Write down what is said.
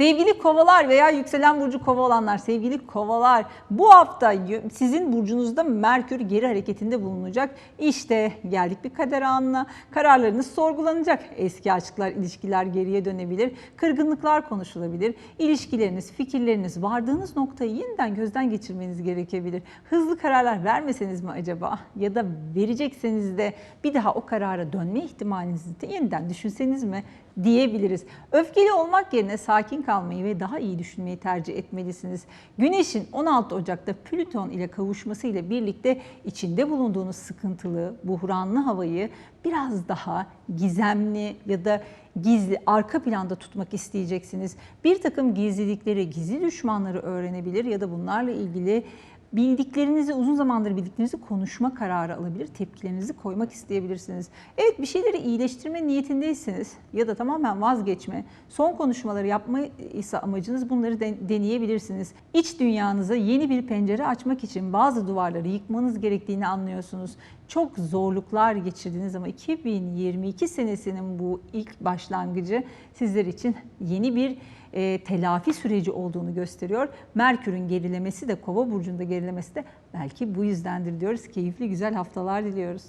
Sevgili kovalar veya yükselen burcu kova olanlar, sevgili kovalar bu hafta sizin burcunuzda Merkür geri hareketinde bulunacak. İşte geldik bir kader anına. Kararlarınız sorgulanacak. Eski aşklar, ilişkiler geriye dönebilir. Kırgınlıklar konuşulabilir. İlişkileriniz, fikirleriniz, vardığınız noktayı yeniden gözden geçirmeniz gerekebilir. Hızlı kararlar vermeseniz mi acaba? Ya da verecekseniz de bir daha o karara dönme ihtimalinizi de yeniden düşünseniz mi diyebiliriz. Öfkeli olmak yerine sakin kalmayı ve daha iyi düşünmeyi tercih etmelisiniz. Güneşin 16 Ocak'ta Plüton ile kavuşması ile birlikte içinde bulunduğunuz sıkıntılı, buhranlı havayı biraz daha gizemli ya da gizli arka planda tutmak isteyeceksiniz. Bir takım gizlilikleri, gizli düşmanları öğrenebilir ya da bunlarla ilgili bildiklerinizi uzun zamandır bildiklerinizi konuşma kararı alabilir, tepkilerinizi koymak isteyebilirsiniz. Evet bir şeyleri iyileştirme niyetindeyseniz ya da tamamen vazgeçme, son konuşmaları yapma ise amacınız bunları de- deneyebilirsiniz. İç dünyanıza yeni bir pencere açmak için bazı duvarları yıkmanız gerektiğini anlıyorsunuz. Çok zorluklar geçirdiniz ama 2022 senesinin bu ilk başlangıcı sizler için yeni bir e, telafi süreci olduğunu gösteriyor. Merkür'ün gerilemesi de Kova burcunda gerilemesi de belki bu yüzdendir diyoruz. Keyifli güzel haftalar diliyoruz.